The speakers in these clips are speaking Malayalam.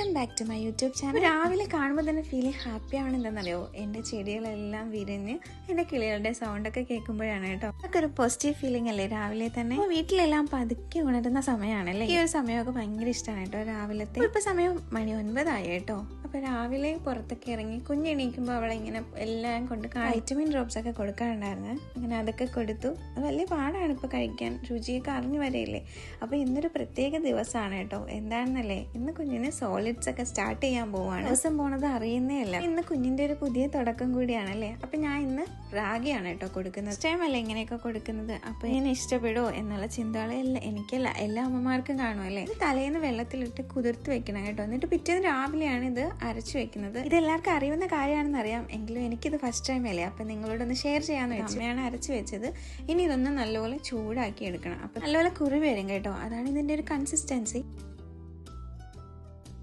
Welcome back to my YouTube channel രാവിലെ കാണുമ്പോൾ തന്നെ ഫീലിംഗ് ഹാപ്പി ആണ് എന്താണെന്നറിയോ എന്റെ ചെടികളെല്ലാം വിരിഞ്ഞ് എന്റെ കിളികളുടെ സൗണ്ടൊക്കെ കേൾക്കുമ്പോഴാണ് കേട്ടോ. അതൊക്കെ ഒരു പോസിറ്റീവ് ഫീലിംഗ് അല്ലേ രാവിലെ തന്നെ? വീട്ടിലെല്ലാം പതുക്കെ ഉണരുന്ന സമയമാണല്ലേ? ഈ ഒരു സമയമൊക്കെ ഭയങ്കര ഇഷ്ടമാണ് കേട്ടോ രാവിലത്തെ. ഇപ്പോൾ സമയം മണി ഒൻപതായി കേട്ടോ. അപ്പൊ രാവിലെ പുറത്തൊക്കെ ഇറങ്ങി കുഞ്ഞെണീക്കുമ്പോൾ അവളെ ഇങ്ങനെ എല്ലാം കൊണ്ട് വൈറ്റമിൻ ഡ്രോപ്സ് ഒക്കെ കൊടുക്കാറുണ്ടായിരുന്നു. അങ്ങനെ അതൊക്കെ കൊടുത്തു. അത് വലിയ പാടാണ് ഇപ്പൊ കഴിക്കാൻ. രുചിയൊക്കെ അറിഞ്ഞു വരെയില്ലേ അപ്പൊ ഇന്നൊരു പ്രത്യേക ദിവസമാണ് കേട്ടോ. എന്താണെന്നല്ലേ? ഇന്ന് കുഞ്ഞിന് സോളിഡ്സ് ഒക്കെ സ്റ്റാർട്ട് ചെയ്യാൻ പോവാണ്. ദിവസം പോണത് അറിയുന്നേ അല്ല. ഇന്ന് കുഞ്ഞിന്റെ ഒരു പുതിയ തുടക്കം കൂടിയാണല്ലേ? അപ്പൊ ഞാൻ ഇന്ന് റാഗിയാണ് കേട്ടോ കൊടുക്കുന്നത്. ടൈം അല്ലേ ഇങ്ങനെയൊക്കെ കൊടുക്കുന്നത്? അപ്പൊ ഇങ്ങനെ ഇഷ്ടപ്പെടുമോ എന്നുള്ള ചിന്തകളെല്ലാം എനിക്കല്ല എല്ലാ അമ്മമാർക്കും കാണുമല്ലേ ഇത് തലേന്ന് വെള്ളത്തിലിട്ട് കുതിർത്ത് വെക്കണം കേട്ടോ. എന്നിട്ട് പിറ്റേന്ന് രാവിലെയാണ് ഇത് അരച്ചു വെക്കുന്നത്. ഇത് എല്ലാവർക്കും അറിയുന്ന കാര്യമാണെന്ന് അറിയാം എങ്കിലും എനിക്കിത് ഫസ്റ്റ് ടൈം അല്ലേ? അപ്പൊ നിങ്ങളോടൊന്ന് ഷെയർ ചെയ്യാന്ന് വെച്ചു. അമ്മയാണ് അരച്ചു വെച്ചത്. ഇനി ഇതൊന്ന് നല്ലപോലെ ചൂടാക്കി എടുക്കണം. അപ്പൊ നല്ലപോലെ കുറി വരും കേട്ടോ. അതാണ് ഇതിന്റെ ഒരു കൺസിസ്റ്റൻസി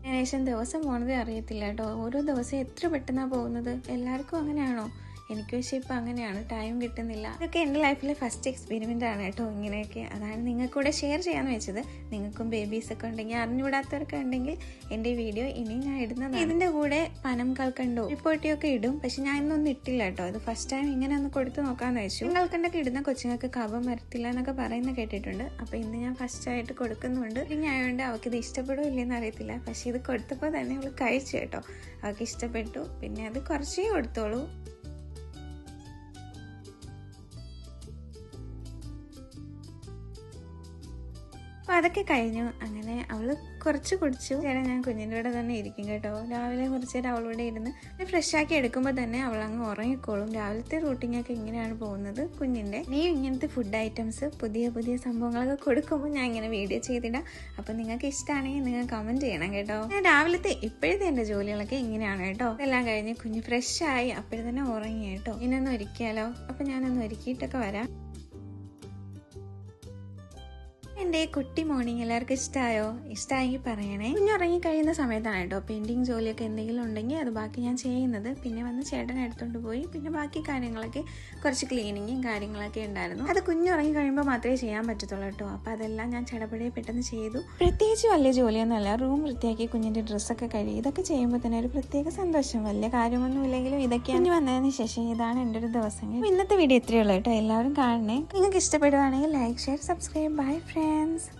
ഏകദേശം ദിവസം പോണത് അറിയത്തില്ല കേട്ടോ. ഓരോ ദിവസം എത്ര പെട്ടെന്നാണ് പോകുന്നത്? എല്ലാവർക്കും അങ്ങനെയാണോ? എനിക്ക് പക്ഷേ ഇപ്പം അങ്ങനെയാണ്. ടൈം കിട്ടുന്നില്ല. ഇതൊക്കെ എന്റെ ലൈഫിലെ ഫസ്റ്റ് എക്സ്പെരിമെന്റ് ആണ് കേട്ടോ ഇങ്ങനെയൊക്കെ. അതാണ് നിങ്ങൾക്ക് കൂടെ ഷെയർ ചെയ്യാന്ന് വെച്ചത്. നിങ്ങൾക്കും ബേബീസൊക്കെ ഉണ്ടെങ്കിൽ അറിഞ്ഞുകൂടാത്തവരൊക്കെ ഉണ്ടെങ്കിൽ എന്റെ വീഡിയോ ഇനി ഞാൻ ഇടുന്നത് ഇതിന്റെ കൂടെ പനം കൽക്കണ്ടോ? റിപ്പോർട്ടിയൊക്കെ ഇടും. പക്ഷെ ഞാൻ ഇന്നൊന്നും ഇട്ടില്ല കേട്ടോ. അത് ഫസ്റ്റ് ടൈം ഇങ്ങനെ ഒന്ന് കൊടുത്ത് നോക്കാമെന്ന് വെച്ചു. കൽക്കണ്ടൊക്കെ ഇടുന്ന കൊച്ചുങ്ങൾക്ക് കഫം വരത്തില്ല എന്നൊക്കെ പറയുന്ന കേട്ടിട്ടുണ്ട്. അപ്പോൾ ഇന്ന് ഞാൻ ഫസ്റ്റ് ആയിട്ട് കൊടുക്കുന്നുണ്ട്. ഇനി ആയതുകൊണ്ട് അവൾക്ക് ഇത് ഇഷ്ടപ്പെടുമോ ഇല്ലെന്ന് അറിയത്തില്ല. പക്ഷേ ഇത് കൊടുത്തപ്പോൾ തന്നെ അവൾ കഴിച്ചു കേട്ടോ. അവൾക്ക് ഇഷ്ടപ്പെട്ടു. പിന്നെ അത് കുറച്ചേ കൊടുത്തോളൂ. അപ്പൊ അതൊക്കെ കഴിഞ്ഞു. അങ്ങനെ അവൾ കുറച്ച് കുടിച്ചു. ചേട്ടാ ഞാൻ കുഞ്ഞിന്റെ കൂടെ തന്നെ ഇരിക്കും കേട്ടോ. രാവിലെ കുറച്ച് നേരം അവളോടെ ഇരുന്ന് ഫ്രഷ് ആക്കി എടുക്കുമ്പോൾ തന്നെ അവൾ അങ്ങ് ഉറങ്ങിക്കോളും. രാവിലത്തെ ഒക്കെ ഇങ്ങനെയാണ് പോകുന്നത് കുഞ്ഞിന്റെ. നീ ഇങ്ങനത്തെ ഫുഡ് ഐറ്റംസ് പുതിയ പുതിയ സംഭവങ്ങളൊക്കെ കൊടുക്കുമ്പോൾ ഞാൻ ഇങ്ങനെ വീഡിയോ ചെയ്തിടാം. അപ്പം നിങ്ങൾക്ക് ഇഷ്ടമാണെങ്കിൽ നിങ്ങൾ കമന്റ് ചെയ്യണം കേട്ടോ. ഞാൻ രാവിലത്തെ ഇപ്പോഴത്തെ എന്റെ ജോലികളൊക്കെ ഇങ്ങനെയാണ് കേട്ടോ. എല്ലാം കഴിഞ്ഞ് കുഞ്ഞ് ഫ്രഷ് ആയി അപ്പോഴും തന്നെ ഉറങ്ങി കേട്ടോ. ഇനൊന്ന് ഒരുക്കിയാലോ? അപ്പം ഞാനൊന്ന് ഒരുക്കിയിട്ടൊക്കെ വരാം. എന്റെ കുട്ടി മോർണിംഗ് എല്ലാവർക്കും ഇഷ്ടമായോ ഇഷ്ടമായെങ്കിൽ പറയണേ. കുഞ്ഞുറങ്ങി കഴിയുന്ന സമയത്താണ് കേട്ടോ പെയിന്റിങ് ജോലിയൊക്കെ എന്തെങ്കിലും ഉണ്ടെങ്കിൽ അത് ബാക്കി ഞാൻ ചെയ്യുന്നത്. പിന്നെ വന്ന് ചേട്ടൻ എടുത്തുകൊണ്ട് പോയി. പിന്നെ ബാക്കി കാര്യങ്ങളൊക്കെ കുറച്ച് ക്ലീനിങ്ങും കാര്യങ്ങളൊക്കെ ഉണ്ടായിരുന്നു. അത് കുഞ്ഞുറങ്ങി കഴിയുമ്പോൾ മാത്രമേ ചെയ്യാൻ പറ്റത്തുള്ളൂ കേട്ടോ. അപ്പോൾ അതെല്ലാം ഞാൻ ചടപടിയെ പെട്ടെന്ന് ചെയ്തു. പ്രത്യേകിച്ച് വലിയ ജോലിയൊന്നുമല്ല. റൂം വൃത്തിയാക്കി കുഞ്ഞിന്റെ ഡ്രസ്സൊക്കെ കഴുകി. ഇതൊക്കെ ചെയ്യുമ്പോൾ തന്നെ ഒരു പ്രത്യേക സന്തോഷം. വലിയ കാര്യമൊന്നും ഇല്ലെങ്കിലും ഇതൊക്കെ ഇനി വന്നതിന് ശേഷം ഇതാണ് എന്റെ ഒരു ദിവസം. ഇന്നത്തെ വീഡിയോ ഇത്രയേ ഉള്ളൂ കേട്ടോ. എല്ലാവരും കാണണേ. നിങ്ങൾക്ക് ഇഷ്ടപ്പെടുവാണെങ്കിൽ like share subscribe bye friends.